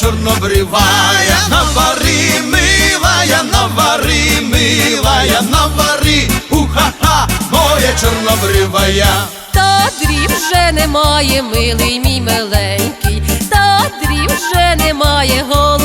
чорнобривая, навари, милая, навари, милая, навари, уха-ха, моя чорнобривая. Та дрів вже немає, милий мій миленький, та дрів вже немає, голуб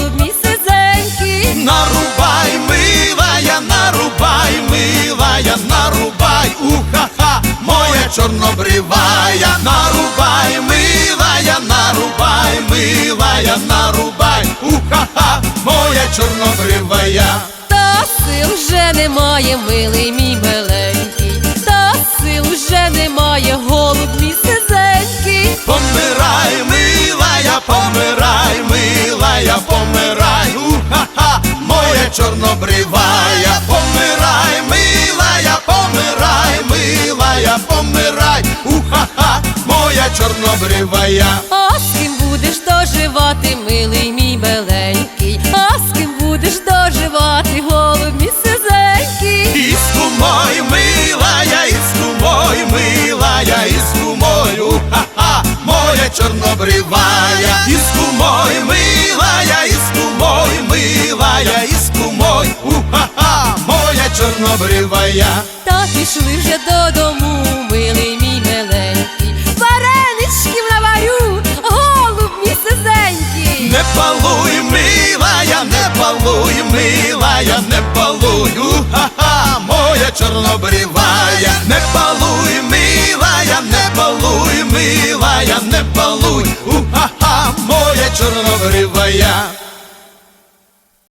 нарубай, уха-ха, моя чорнобривая. Та сил вже немає, милий мій миленький, та сил вже немає, голуб мій сизенький. Помирай, милая, помирай, милая, помирай, уха-ха, моя чорнобривая, помирай, милая, помирай, милая, помирай, уха-ха, моя чорнобривая. А з ким будеш доживати, милий мій миленький, а з ким будеш доживати, голуб мій сизенький. Іску мой, милая, іску мой, милая, іску мой, уха-ха, моя чорнобривая, іску мой, милая, іску мой, милая, іску мой, уха-ха, моя чорнобривая. Та пішли вже додому, милий мій Не палуй, милая, не палуй, милая, не палуй, ха-ха, моя чорнобривая, не палуй, милая, не палуй, милая, не палуй,